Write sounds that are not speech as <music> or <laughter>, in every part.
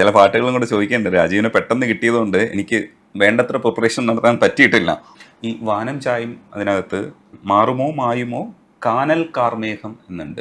ചില പാട്ടുകളും കൂടെ ചോദിക്കേണ്ടത് രാജീവിനെ പെട്ടെന്ന് കിട്ടിയതുകൊണ്ട് എനിക്ക് വേണ്ടത്ര പ്രിപ്പറേഷൻ നടത്താൻ പറ്റിയിട്ടില്ല. ഈ വാനം ചായം അതിനകത്ത് മാറുമോ മായുമോ കാനൽ കാർമേഘം എന്നുണ്ട്.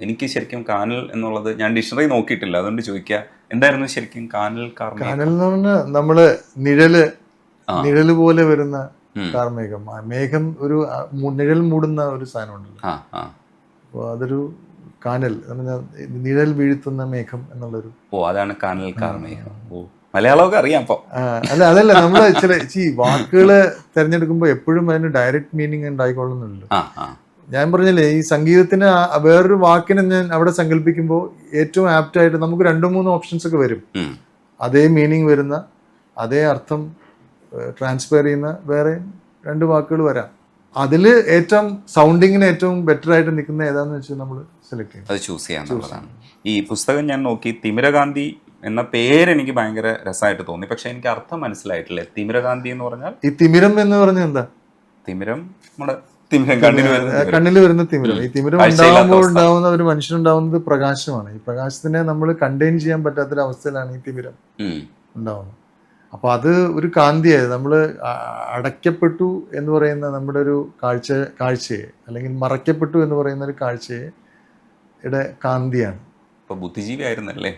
എനിക്ക് ശരിക്കും കാനൽ എന്നുള്ളത് ഞാൻ ഡിക്ഷണറി നോക്കിയിട്ടില്ല. അതുകൊണ്ട് ചോദിക്കുക എന്തായിരുന്നു ശരിക്കും കാനൽ കാർമേഘം? കനൽ എന്ന് പറഞ്ഞാൽ നമ്മൾ നിഴൽ നിഴൽ പോലെ വരുന്ന. കാർമേഘം. ആ മേഘം ഒരു ആ, മു- നിഴൽ മൂടുന്ന ഒരു സാധനം ഉണ്ടല്ലോ ആ ആ. അപ്പോൾ അതൊരു കാനൽ നിഴൽ വീഴ്ത്തുന്ന മേഘം എന്നുള്ളൊരു ഓ അതാണ് കാനൽ കാർമേഘം ഓ മലയാളമൊക്കെ അറിയാം അപ്പൊ ആ, അല്ല അതല്ല നമ്മൾ ചില ഈ വാക്കുകൾ തിരഞ്ഞെടുക്കുമ്പോൾ എപ്പോഴും അതിന് ഡയറക്റ്റ് മീനിങ് ആ ഞാൻ പറഞ്ഞില്ലേ ഈ സംഗീതത്തിന് വേറൊരു വാക്കിനെ ഞാൻ അവിടെ സങ്കല്പിക്കുമ്പോൾ ഏറ്റവും ആപ്റ്റ് ആയിട്ട് നമുക്ക് രണ്ടോ മൂന്നോ ഓപ്ഷൻസ് ഒക്കെ വരും. അതേ മീനിങ് വരുന്ന അതേ അർത്ഥം ട്രാൻസ്ഫർ ചെയ്യുന്ന വേറെ രണ്ട് വാക്കുകൾ വരാം. അതിൽ ഏറ്റവും സൗണ്ടിങ്ങിന് ഏറ്റവും ബെറ്റർ ആയിട്ട് നിൽക്കുന്ന ഏതാന്ന് വെച്ചാൽ നമ്മൾ അത് ചൂസ് ചെയ്യാന്നുള്ളതാണ് ഈ പുസ്തകം ഞാൻ നോക്കി തിമിരകാന്തി എന്ന പേര് എനിക്ക് ഭയങ്കര രസമായിട്ട് തോന്നി. പക്ഷെ എനിക്ക് അർത്ഥം മനസ്സിലായിട്ടില്ല. തിമിരകാന്തി എന്ന് പറഞ്ഞാൽ? ഈ തിമിരം എന്ന് പറഞ്ഞാൽ എന്താ? തിമിരം നമ്മുടെ തിമിരം വരുന്ന. കണ്ണിൽ വരുന്ന തിമിരം. ഈ തിമിരം ഉണ്ടാകുമ്പോൾ ഉണ്ടാവുന്ന ഒരു മനുഷ്യനുണ്ടാവുന്നത് പ്രകാശമാണ്. ഈ പ്രകാശത്തിനെ നമ്മൾ കണ്ടെയ്ൻ ചെയ്യാൻ പറ്റാത്തൊരവസ്ഥയിലാണ് ഈ തിമിരം. ഉണ്ടാവുന്നത്. അപ്പൊ അത് ഒരു കാന്തിയായത്. നമ്മൾ അടയ്ക്കപ്പെട്ടു എന്ന് പറയുന്ന നമ്മുടെ ഒരു കാഴ്ച കാഴ്ചയെ അല്ലെങ്കിൽ മറയ്ക്കപ്പെട്ടു എന്ന് പറയുന്ന ഒരു കാഴ്ചയെ യുടെ കാന്തിയാണ്. ഇപ്പൊ ബുദ്ധിജീവി ആയിരുന്നല്ലേ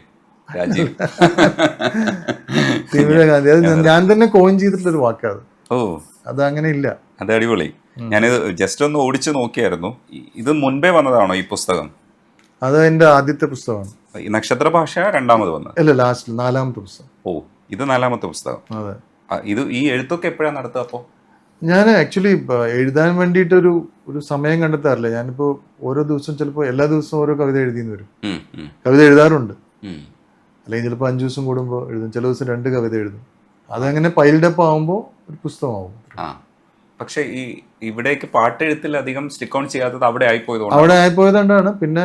രാജീവ് <laughs> കാന്തി. അത് ഞാൻ- തന്നെ കോയിൻ ചെയ്തിട്ടുള്ള ഒരു വാക്കാണ്. ഓ. അത് അങ്ങനെ ഇല്ല. അത് അടിപൊളി. ഞാനിത് ജസ്റ്റ് ഒന്ന് ഓടിച്ചു നോക്കിയായിരുന്നു. ഇത് മുൻപേ വന്നതാണോ ഈ പുസ്തകം? അത് എന്റെ ആദ്യത്തെ പുസ്തകമാണ്. ഈ നക്ഷത്ര ഭാഷ രണ്ടാമത് വന്നത്? അല്ല ലാസ്റ്റ് നാലാമത്തെ പുസ്തകം. ഓ ഇത് നാലാമത്തെ പുസ്തകം. അതെ. ഇത് ഈ എഴുത്തൊക്കെ എപ്പോഴാണ് നടത്തുക അപ്പോ? ഞാൻ ആക്ച്വലി എഴുതാൻ വേണ്ടിയിട്ട് ഒരു ഒരു സമയം കണ്ടെത്താറില്ല. ഞാനിപ്പോൾ ഓരോ ദിവസം ചിലപ്പോ എല്ലാ ദിവസവും ഓരോ കവിത എഴുതിയെന്ന് വരും. കവിത എഴുതാറുണ്ട്. അല്ലെങ്കിൽ ചിലപ്പോൾ അഞ്ച് ദിവസം കൂടുമ്പോൾ എഴുതും. ചില ദിവസം രണ്ട് കവിത എഴുതും. അതങ്ങനെ പൈൽഡപ്പ് ആവുമ്പോ ഒരു പുസ്തകമാവും. പക്ഷെ ഈ ഇവിടേക്ക് പാട്ടെഴുത്തിൽ അധികം സ്റ്റിക്ക് ഓൺ ചെയ്യാത്തത് അവിടെ ആയിപ്പോയതുകൊണ്ട് അവിടെ ആയിപ്പോയതുകൊണ്ടാണ്. പിന്നെ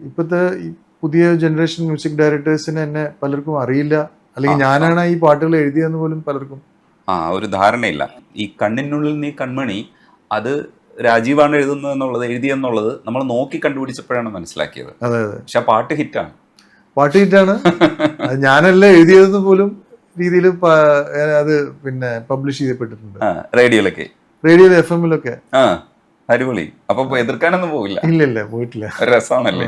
ഇപ്പോഴത്തെ ഈ പുതിയ ജനറേഷൻ മ്യൂസിക് ഡയറക്ടേഴ്സിന് എന്നെ പലർക്കും അറിയില്ല. അല്ലെങ്കിൽ ഞാനാണ് ഈ പാട്ടുകൾ എഴുതിയെന്ന് പോലും പലർക്കും ആ ഒരു ധാരണയില്ല. ഈ കണ്ണിനുള്ളിൽ നീ കൺമണി അത് രാജീവാണ് എഴുതുന്നത് എന്നുള്ളത് എഴുതിയെന്നുള്ളത് നമ്മൾ നോക്കി കണ്ടുപിടിച്ചപ്പോഴാണ് മനസ്സിലാക്കിയത്. അതെ അതെ. പക്ഷെ ആ പാട്ട് ഹിറ്റാണ്. പാട്ട് ഹിറ്റാണ്. ഞാനല്ല എഴുതിയതെന്ന് പോലും രീതിയിൽ അത് പിന്നെ പബ്ലിഷ് ചെയ്യപ്പെട്ടിട്ടുണ്ട്. റേഡിയോയിലൊക്കെ. റേഡിയോയിൽ എഫ് എമ്മിലൊക്കെ ആ അടിപൊളി. അപ്പൊ എതിർക്കാനൊന്നും പോകില്ല. ഇല്ല ഇല്ല പോയിട്ടില്ല രസമാണല്ലേ?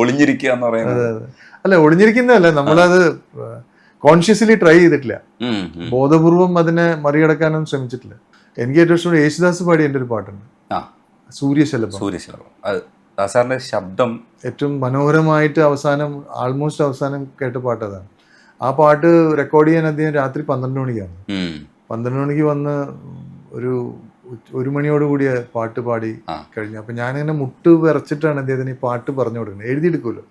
ഒളിഞ്ഞിരിക്കുക എന്ന് പറയുന്നത്. അല്ല ഒളിഞ്ഞിരിക്കുന്നതല്ല നമ്മളത് കോൺഷ്യസ്ലി ട്രൈ ചെയ്തിട്ടില്ല. ബോധപൂർവം അതിനെ മറികടക്കാനൊന്നും ശ്രമിച്ചിട്ടില്ല. എനിക്ക് ഏറ്റവും ഇഷ്ടം യേശുദാസ് പാടി എന്റെ ഒരു പാട്ടുണ്ട്. സൂര്യശലഭം. സൂര്യശലഭം. ദാസാറിന്റെ ശബ്ദം. ഏറ്റവും മനോഹരമായിട്ട് അവസാനം ആൾമോസ്റ്റ് അവസാനം കേട്ട പാട്ട് അതാണ്. ആ പാട്ട് റെക്കോർഡ് ചെയ്യാൻ അദ്ദേഹം രാത്രി പന്ത്രണ്ട് മണിക്കാണ്. പന്ത്രണ്ട് മണിക്ക് വന്ന് ഒരു ഒരു മണിയോട് കൂടിയ പാട്ട് പാടി. കഴിഞ്ഞു. അപ്പൊ ഞാനിങ്ങനെ മുട്ട് വിറച്ചിട്ടാണ് അദ്ദേഹത്തിന് ഈ പാട്ട് പറഞ്ഞു കൊടുക്കുന്നത്. എഴുതിയെടുക്കുമല്ലോ.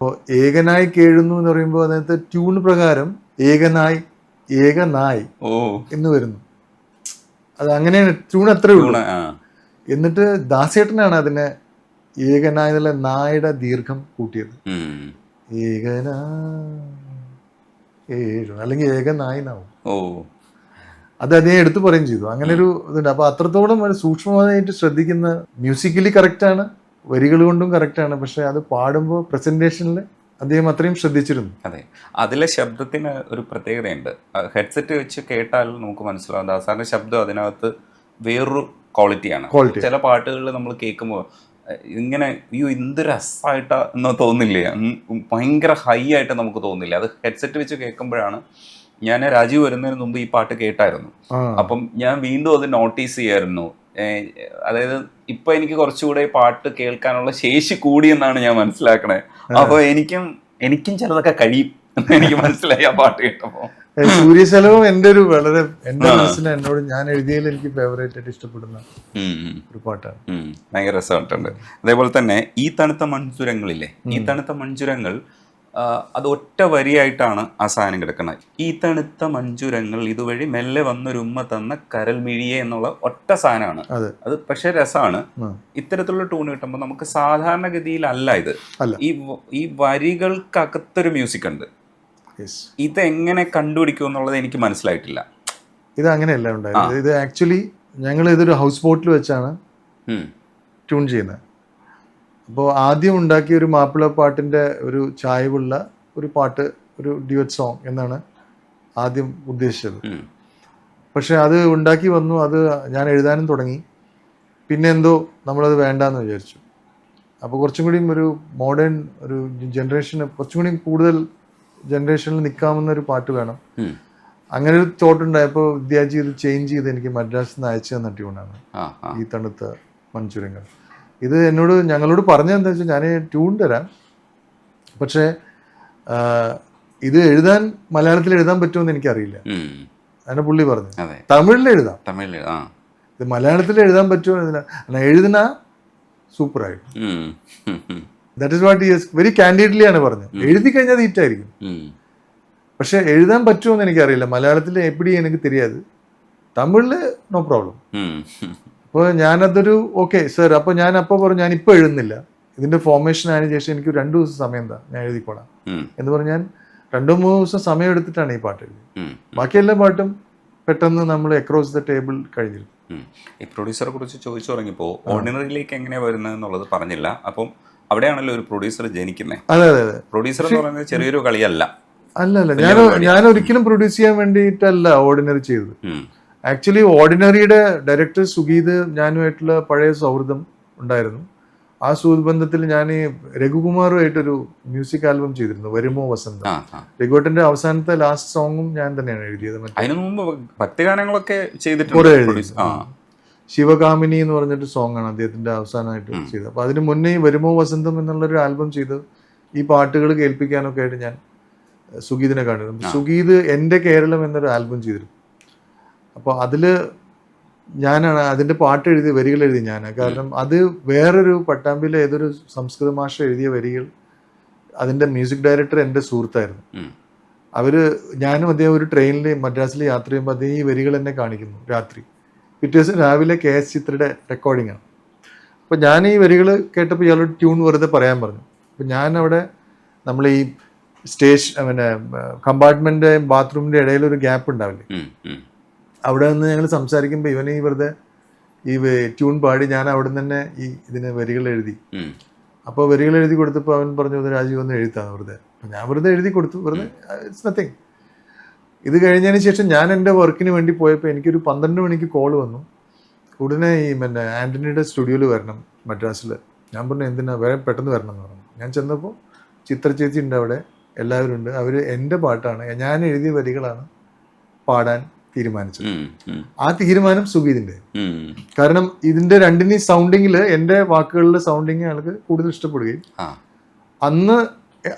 അപ്പോൾ ഏകനായി കേഴുന്നു എന്ന് പറയുമ്പോൾ അതിനകത്ത് ട്യൂൺ പ്രകാരം ഏകനായി ഏകനായി ഓ. എന്ന് വരുന്നു. അത് അങ്ങനെയാണ് ട്യൂൺ അത്രയേ ഉള്ളൂ. എന്നിട്ട് ദാസേട്ടനാണ് അതിനെ ഏകനായ എന്നുള്ള നായുടെ ദീർഘം കൂട്ടിയത്. ഏകനാ ഏഴു അല്ലെങ്കിൽ ഏകനായി നാവും ഓ. അത് അദ്ദേഹം എടുത്തു പറയുകയും ചെയ്തു. അങ്ങനെ ഒരു ഇതുണ്ട്. അപ്പൊ അത്രത്തോളം ഒരു സൂക്ഷ്മമായിട്ട് ശ്രദ്ധിക്കുന്ന മ്യൂസിക്കലി കറക്റ്റാണ് വരികൾ കൊണ്ടും കറക്റ്റാണ് പക്ഷെ അത് പാടുമ്പോൾ പ്രസന്റേഷനിൽ അദ്ദേഹം അത്രയും ശ്രദ്ധിച്ചിരുന്നു. അതെ. അതിലെ ശബ്ദത്തിന് ഒരു പ്രത്യേകതയുണ്ട്. ഹെഡ്സെറ്റ് വെച്ച് കേട്ടാൽ നമുക്ക് മനസ്സിലാവും ദാസാറിന്റെ ശബ്ദം അതിനകത്ത് വേറൊരു ക്വാളിറ്റിയാണ് ചില പാട്ടുകളിൽ നമ്മൾ കേൾക്കുമ്പോൾ ഇങ്ങനെ അയ്യോ എന്ത് രസമായിട്ടാ എന്ന് തോന്നില്ലേ? ഭയങ്കര ഹൈ ആയിട്ട് നമുക്ക് തോന്നില്ല? അത് ഹെഡ്സെറ്റ് വെച്ച് കേൾക്കുമ്പോഴാണ് ഞാൻ രാജീവ് വരുന്നതിന് മുമ്പ് ഈ പാട്ട് കേട്ടായിരുന്നു. അപ്പം ഞാൻ വീണ്ടും അത് നോട്ടീസ് ചെയ്യായിരുന്നു. അതായത് ഇപ്പൊ എനിക്ക് കുറച്ചുകൂടെ പാട്ട് കേൾക്കാനുള്ള ശേഷി കൂടി എന്നാണ് ഞാൻ മനസ്സിലാക്കണേ. അപ്പൊ എനിക്കും എനിക്കും ചിലതൊക്കെ കഴിയും എന്ന് എനിക്ക് മനസ്സിലായി ആ പാട്ട് കേട്ടപ്പോ. സൂര്യശലവും എന്റെ എന്റെ ഒരു വളരെ എന്റെ മനസ്സിൽ എന്നോട് ഞാൻ എഴുതിയതിൽ എനിക്ക് ഫേവറേറ്റ് ആയിട്ട് ഇഷ്ടപ്പെടുന്ന ഒരു പാട്ടാണ്. ഭയങ്കര രസമായിട്ടുണ്ട്. അതേപോലെ തന്നെ ഈ തണുത്ത മൺചുരങ്ങളില്ലേ ഈ തണുത്ത മൺചുരങ്ങൾ ആ, അത് ഒറ്റ വരിയായിട്ടാണ് ആ സാധനം കിടക്കുന്നത്. ഈ തണുത്ത മഞ്ചുരങ്ങൾ ഇതുവഴി മെല്ലെ വന്നൊരു ഉമ്മ തന്ന കരൽ മിഴിയെ എന്നുള്ള ഒറ്റ സാധനമാണ്. അത്. പക്ഷെ രസമാണ് ഇത്തരത്തിലുള്ള ടൂൺ കിട്ടുമ്പോൾ നമുക്ക് സാധാരണഗതിയിലല്ല ഇത്. ഈ ഈ വരികൾക്കകത്തൊരു മ്യൂസിക് ഉണ്ട് ഇതെങ്ങനെ കണ്ടുപിടിക്കും എന്നുള്ളത് എനിക്ക് മനസ്സിലായിട്ടില്ല. ഇത് അങ്ങനെയല്ല ഉണ്ടായത് ഇത് ആക്ച്വലി ഞങ്ങൾ ഇതൊരു ഹൗസ് ബോട്ടിൽ വെച്ചാണ് ട്യൂൺ ചെയ്യുന്നത്. അപ്പോൾ ആദ്യം ഉണ്ടാക്കിയ ഒരു മാപ്പിള പാട്ടിന്റെ ഒരു ചായവുള്ള ഒരു പാട്ട് ഒരു ഡ്യുവറ്റ് സോങ് എന്നാണ് ആദ്യം ഉദ്ദേശിച്ചത്. പക്ഷെ അത് ഉണ്ടാക്കി വന്നു അത് ഞാൻ എഴുതാനും തുടങ്ങി. പിന്നെ എന്തോ നമ്മളത് വേണ്ടാന്ന് വിചാരിച്ചു. അപ്പോൾ കുറച്ചും കൂടിയും ഒരു മോഡേൺ ഒരു ജനറേഷന് കുറച്ചും കൂടി കൂടുതൽ ജനറേഷനിൽ നിൽക്കാവുന്ന ഒരു പാട്ട് വേണം. അങ്ങനെ ഒരു തോട്ട് ഉണ്ടായപ്പോൾ വിദ്യാജി ഇത് ചേഞ്ച് ചെയ്ത് എനിക്ക് മദ്രാസിൽ നിന്ന് അയച്ചു തന്ന ട്യൂണാണ് ആ ആ. ഈ തണുത്ത മൺചുരങ്ങൾ. ഇത് എന്നോട് ഞങ്ങളോട് പറഞ്ഞതെന്താ വെച്ചാൽ ഞാൻ ട്യൂൺ തരാം. പക്ഷേ ഇത് എഴുതാൻ മലയാളത്തിൽ എഴുതാൻ പറ്റുമെന്ന് എനിക്കറിയില്ല. അങ്ങനെ പുള്ളി പറഞ്ഞു തമിഴിൽ എഴുതാം. തമിഴിൽ ഇത് മലയാളത്തിൽ എഴുതാൻ പറ്റുമോ എഴുതുന്ന സൂപ്പറായിട്ട് that is what is very candidly ആണ് പറഞ്ഞത്. എഴുതി കഴിഞ്ഞാൽ ഹീറ്റായിരിക്കും പക്ഷെ എഴുതാൻ പറ്റുമോ എന്ന് എനിക്കറിയില്ല. മലയാളത്തിൽ എപ്പിടി എനിക്ക് തിരിയാത്. തമിഴിൽ നോ പ്രോബ്ലം അപ്പോൾ ഞാനതൊരു ഓക്കെ സർ അപ്പോൾ ഞാൻ അപ്പോൾ പറഞ്ഞു ഞാൻ ഇപ്പോൾ എഴുതുന്നില്ല. ഇതിന്റെ ഫോർമേഷൻ ആയതിനു ശേഷം എനിക്ക് രണ്ടു ദിവസം സമയം എന്താ? ഞാൻ എഴുതിക്കോളാം. എന്ന് പറഞ്ഞാൽ ഞാൻ രണ്ടോ മൂന്നോ ദിവസം സമയം എടുത്തിട്ടാണ് ഈ പാട്ട് എഴുതിയത്. ബാക്കി എല്ലാ പാട്ടും പെട്ടെന്ന് നമ്മൾ അക്രോസ് ദ ടേബിൾ കഴിഞ്ഞിരുന്നു. ഈ പ്രൊഡ്യൂസറെ കുറിച്ച് ചോദിച്ചു തുടങ്ങിയപ്പോൾ ഓർഡിനറിയിലേക്ക് എങ്ങനെയാ വരുന്നത് എന്നുള്ളത് പറഞ്ഞില്ല. അപ്പം അവിടെയാണല്ലോ ഒരു പ്രൊഡ്യൂസർ ജനിക്കുന്നത് അതെ അതെ അതെ. പ്രൊഡ്യൂസർ എന്ന് പറയുന്നത് ചെറിയൊരു കളിയല്ല. അല്ല അല്ല ഞാൻ ഞാൻ ഒരിക്കലും പ്രൊഡ്യൂസ് ചെയ്യാൻ വേണ്ടിയിട്ടല്ല ഓർഡിനറി ചെയ്തത്. ആക്ച്വലി ഓർഡിനറിയുടെ ഡയറക്ടർ സുഗീത് ഞാനുമായിട്ടുള്ള പഴയ സൗഹൃദം ഉണ്ടായിരുന്നു. ആ സുഹൃബന്ധത്തിൽ ഞാൻ രഘുകുമാറുമായിട്ടൊരു മ്യൂസിക് ആൽബം ചെയ്തിരുന്നു വരുമോ വസന്ത. രഘുവേട്ടന്റെ അവസാനത്തെ ലാസ്റ്റ് സോങ്ങും ഞാൻ തന്നെയാണ് എഴുതിയത് അതിനു മുമ്പ് ഭക്തിഗാനങ്ങളൊക്കെ ചെയ്തിട്ടുണ്ട് ശിവകാമിനി എന്ന് പറഞ്ഞിട്ട് സോങ് ആണ് അദ്ദേഹത്തിന്റെ അവസാനമായിട്ട് ചെയ്തത്. അപ്പൊ അതിന് മുന്നേ ഈ വരുമോ വസന്തം എന്നുള്ളൊരു ആൽബം ചെയ്ത് ഈ പാട്ടുകൾ കേൾപ്പിക്കാനൊക്കെ ആയിട്ട് ഞാൻ സുഗീതിനെ കണ്ടിരുന്നു. സുഗീത് എന്റെ കേരളം എന്നൊരു ആൽബം ചെയ്തിരുന്നു. അപ്പോൾ അതിൽ ഞാനാണ് അതിന്റെ പാട്ട് എഴുതിയ വരികൾ എഴുതി ഞാൻ കാരണം അത് വേറൊരു പട്ടാമ്പിയിലെ ഏതൊരു സംസ്കൃത മാഷ എഴുതിയ വരികൾ അതിന്റെ മ്യൂസിക് ഡയറക്ടർ എന്റെ സുഹൃത്തായിരുന്നു. അവർ ഞാനും അദ്ദേഹം ഒരു ട്രെയിനിൽ മദ്രാസിൽ യാത്ര ചെയ്യുമ്പോൾ അദ്ദേഹം ഈ വരികൾ എന്നെ കാണിക്കുന്നു രാത്രി. പിറ്റേ ദിവസം രാവിലെ കെ എസ് ചിത്രയുടെ റെക്കോർഡിംഗ് ആണ്. അപ്പോൾ ഞാൻ ഈ വരികൾ കേട്ടപ്പോൾ ഇയാളോട് ട്യൂൺ വെറുതെ പറയാൻ പറഞ്ഞു. അപ്പോൾ ഞാൻ അവിടെ നമ്മൾ ഈ സ്റ്റേഷൻ പിന്നെ കമ്പാർട്ട്മെന്റെ ബാത്റൂമിന്റെ ഇടയിൽ ഒരു ഗ്യാപ്പ് ഉണ്ടാവില്ലേ. അവിടെ നിന്ന് ഞങ്ങൾ സംസാരിക്കുമ്പോൾ ഇവനെ ഈ വെറുതെ ഈ ട്യൂൺ പാടി ഞാൻ അവിടെ നിന്ന് തന്നെ ഈ ഇതിന് വരികൾ എഴുതി. അപ്പോൾ വരികൾ എഴുതി കൊടുത്തപ്പോൾ അവൻ പറഞ്ഞു "ഇത് രാജീവ് ഒന്ന് എഴുത്താണ് വെറുതെ. അപ്പം ഞാൻ വെറുതെ എഴുതി കൊടുത്തു. വെറുതെ ഇറ്റ്സ് നത്തിങ് ഇത് കഴിഞ്ഞതിന് ശേഷം ഞാൻ എന്റെ വർക്കിന് വേണ്ടി പോയപ്പോൾ എനിക്കൊരു പന്ത്രണ്ട് മണിക്ക് കോൾ വന്നു. ഉടനെ ഈ പിന്നെ ആന്റണിയുടെ സ്റ്റുഡിയോയിൽ വരണം മദ്രാസിൽ ഞാൻ പറഞ്ഞു എന്തിനാ? വേറെ പെട്ടെന്ന് വരണം എന്ന് പറഞ്ഞു. ഞാൻ ചെന്നപ്പോൾ ചിത്ര ചേച്ചി ഉണ്ട് അവിടെ എല്ലാവരും ഉണ്ട്. അവർ എന്റെ പാട്ടാണ്. ഞാൻ എഴുതിയ വരികളാണ് പാടാൻ തീരുമാനിച്ചത്. ആ തീരുമാനം സുഗീതിന്റെ കാരണം ഇതിന്റെ രണ്ടിനെയും സൗണ്ടിങ്ങിൽ എന്റെ വാക്കുകളിലെ സൗണ്ടിങ് ആൾക്ക് കൂടുതൽ ഇഷ്ടപ്പെടുകയും അന്ന്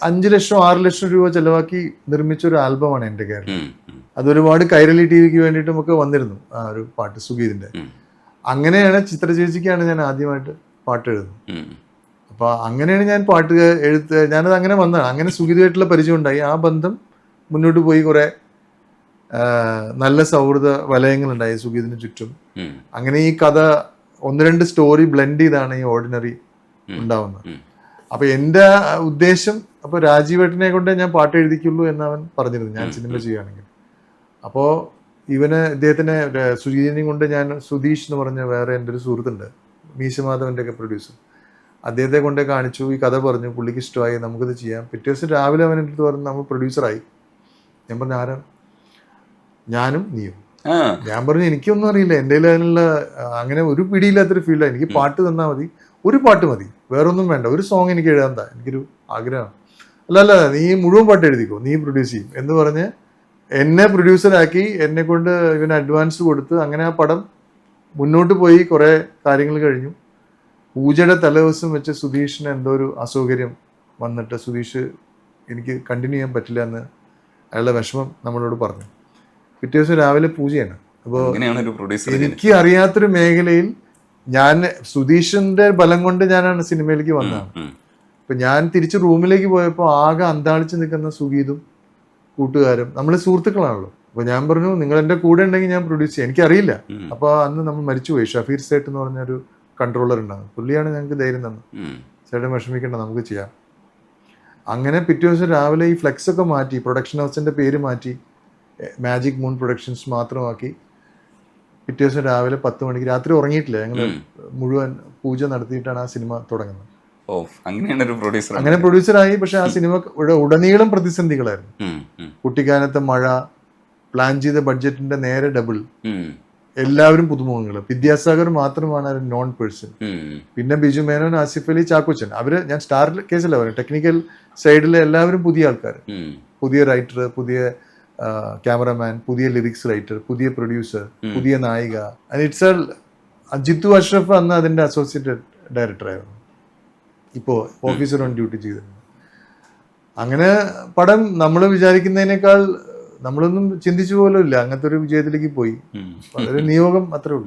അഞ്ച് ലക്ഷം ആറ് ലക്ഷം രൂപ ചെലവാക്കി നിർമ്മിച്ച ഒരു ആൽബമാണ് എന്റെ കേരളം. അതൊരുപാട് കൈരളി ടി വിക്ക് വേണ്ടിയിട്ടും ഒക്കെ വന്നിരുന്നു ആ ഒരു പാട്ട് സുഗീതിന്റെ അങ്ങനെയാണ് ചിത്ര ചേച്ചിക്കാണ് ഞാൻ ആദ്യമായിട്ട് പാട്ട് എഴുതുന്നത്. ഉം. അപ്പൊ അങ്ങനെയാണ് ഞാൻ പാട്ട് എഴുത്ത് ഞാനത് അങ്ങനെ വന്നതാണ്. അങ്ങനെ സുഗീതമായിട്ടുള്ള പരിചയം ഉണ്ടായി. ആ ബന്ധം മുന്നോട്ട് പോയി കുറെ നല്ല സൗഹൃദ വലയങ്ങളുണ്ടായി സുഗീതിന് ചുറ്റും. അങ്ങനെ ഈ കഥ ഒന്ന് രണ്ട് സ്റ്റോറി ബ്ലെൻഡ് ചെയ്താണ് ഈ ഓർഡിനറി ഉണ്ടാവുന്നത്. അപ്പൊ എന്റെ ഉദ്ദേശം അപ്പൊ രാജീവേട്ടനെ കൊണ്ടേ ഞാൻ പാട്ട് എഴുതിക്കുള്ളൂ എന്ന് അവൻ പറഞ്ഞിരുന്നു ഞാൻ സിനിമ ചെയ്യുകയാണെങ്കിൽ. അപ്പോ ഇവന് ഇദ്ദേഹത്തിനെ സുജീതിനെയും കൊണ്ട് ഞാൻ സുധീഷ് എന്ന് പറഞ്ഞ വേറെ എന്റെ ഒരു സുഹൃത്തുണ്ട് മീശമാധവന്റെ ഒക്കെ പ്രൊഡ്യൂസർ അദ്ദേഹത്തെ കൊണ്ട് കാണിച്ചു ഈ കഥ പറഞ്ഞു പുള്ളിക്ക് ഇഷ്ടമായി നമുക്കിത് ചെയ്യാം. പിറ്റേ ദിവസം രാവിലെ അവൻ എന്റെ അടുത്ത് പറഞ്ഞു നമ്മൾ പ്രൊഡ്യൂസറായി ഞാൻ പറഞ്ഞു ആരാ ഞാനും നീയും. ഞാൻ പറഞ്ഞു എനിക്കൊന്നും അറിയില്ല. എന്റെ കയ്യിൽ അതിനുള്ള അങ്ങനെ ഒരു പിടിയില്ലാത്തൊരു ഫീൽഡാണ് എനിക്ക് പാട്ട് തന്നാൽ മതി. ഒരു പാട്ട് മതി. വേറൊന്നും വേണ്ട. ഒരു സോങ് എനിക്ക് എഴുതാൻ താ. എനിക്കൊരു ആഗ്രഹം അല്ല അല്ല നീ മുഴുവൻ പാട്ട് എഴുതിക്കോ. നീ പ്രൊഡ്യൂസ് ചെയ്യും. എന്ന് പറഞ്ഞ് എന്നെ പ്രൊഡ്യൂസറാക്കി എന്നെ കൊണ്ട് ഇവന് അഡ്വാൻസ് കൊടുത്ത് അങ്ങനെ ആ പടം മുന്നോട്ട് പോയി കുറേ കാര്യങ്ങൾ കഴിഞ്ഞു. പൂജയുടെ തലേദിവസം വെച്ച് സുധീഷിന് എന്തോ ഒരു അസൗകര്യം വന്നിട്ട് സുധീഷ് എനിക്ക് കണ്ടിന്യൂ ചെയ്യാൻ പറ്റില്ല എന്ന് അയാളുടെ വിഷമം നമ്മളോട് പറഞ്ഞു. പിറ്റേ ദിവസം രാവിലെ പൂജയാണ്. അപ്പോൾ എനിക്ക് അറിയാത്തൊരു മേഖലയിൽ ഞാൻ സുധീഷിന്റെ ബലം കൊണ്ട് ഞാനാണ് സിനിമയിലേക്ക് വന്നത്. അപ്പൊ ഞാൻ തിരിച്ച് റൂമിലേക്ക് പോയപ്പോൾ ആകെ അന്താളിച്ച് നിൽക്കുന്ന സുഗീതും കൂട്ടുകാരും നമ്മൾ സുഹൃത്തുക്കളാണല്ലോ. അപ്പൊ ഞാൻ പറഞ്ഞു നിങ്ങൾ എന്റെ കൂടെ ഉണ്ടെങ്കിൽ ഞാൻ പ്രൊഡ്യൂസ് ചെയ്യാം. എനിക്കറിയില്ല. അപ്പൊ അന്ന് നമ്മൾ മരിച്ചുപോയി. ഷഫീർ സേട്ട് എന്ന് പറഞ്ഞൊരു കൺട്രോളർ ഉണ്ടാകും പുള്ളിയാണ് ഞങ്ങൾക്ക് ധൈര്യം തന്നത്. ചേട്ടൻ വിഷമിക്കേണ്ട നമുക്ക് ചെയ്യാം. അങ്ങനെ പിറ്റേ ദിവസം രാവിലെ ഈ ഫ്ലെക്സ് ഒക്കെ മാറ്റി പ്രൊഡക്ഷൻ ഹൗസിന്റെ പേര് മാറ്റി മാജിക് മൂൺ പ്രൊഡക്ഷൻസ് മാത്രമാക്കി. പിറ്റേ ദിവസം രാവിലെ പത്ത് മണിക്ക് രാത്രി ഉറങ്ങിയിട്ടില്ല. ഞങ്ങൾ മുഴുവൻ പൂജ നടത്തിയിട്ടാണ് ആ സിനിമ തുടങ്ങുന്നത്. ഓ അങ്ങനെയാണ് ഒരു പ്രൊഡ്യൂസർ അങ്ങനെ പ്രൊഡ്യൂസറായി പക്ഷെ ആ സിനിമ ഉട- ഉടനീളം പ്രതിസന്ധികളായിരുന്നു. കുട്ടിക്കാനത്തെ മഴ പ്ലാൻ ചെയ്ത ബഡ്ജറ്റിന്റെ നേരെ ഡബിൾ എല്ലാവരും പുതുമുഖങ്ങൾ വിദ്യാസാഗർ മാത്രമാണ് ഒരു നോൺ പേഴ്സൺ പിന്നെ ബിജു മേനോൻ ആസിഫ് അലി ചാക്കോച്ചൻ. അവർ ഞാൻ സ്റ്റാർ കേസിലാണ് ടെക്നിക്കൽ സൈഡിലെ എല്ലാവരും പുതിയ ആൾക്കാർ പുതിയ റൈറ്റർ പുതിയ ക്യാമറമാൻ പുതിയ ലിറിക്സ് റൈറ്റർ പുതിയ പ്രൊഡ്യൂസർ പുതിയ നായിക. ഇറ്റ്സ് ജിത്തു അഷ്റഫ് അന്ന് അതിന്റെ അസോസിയേറ്റ് ഡയറക്ടറായിരുന്നു ഇപ്പോ ഓഫീസർ ഓൺ ഡ്യൂട്ടി ചെയ്തിരുന്നു അങ്ങനെ പടം നമ്മൾ വിചാരിക്കുന്നതിനേക്കാൾ നമ്മളൊന്നും ചിന്തിച്ചു പോലും ഇല്ല. അങ്ങനത്തെ ഒരു വിജയത്തിലേക്ക് പോയി. വളരെ നിയോഗം അത്രേ ഉള്ളൂ.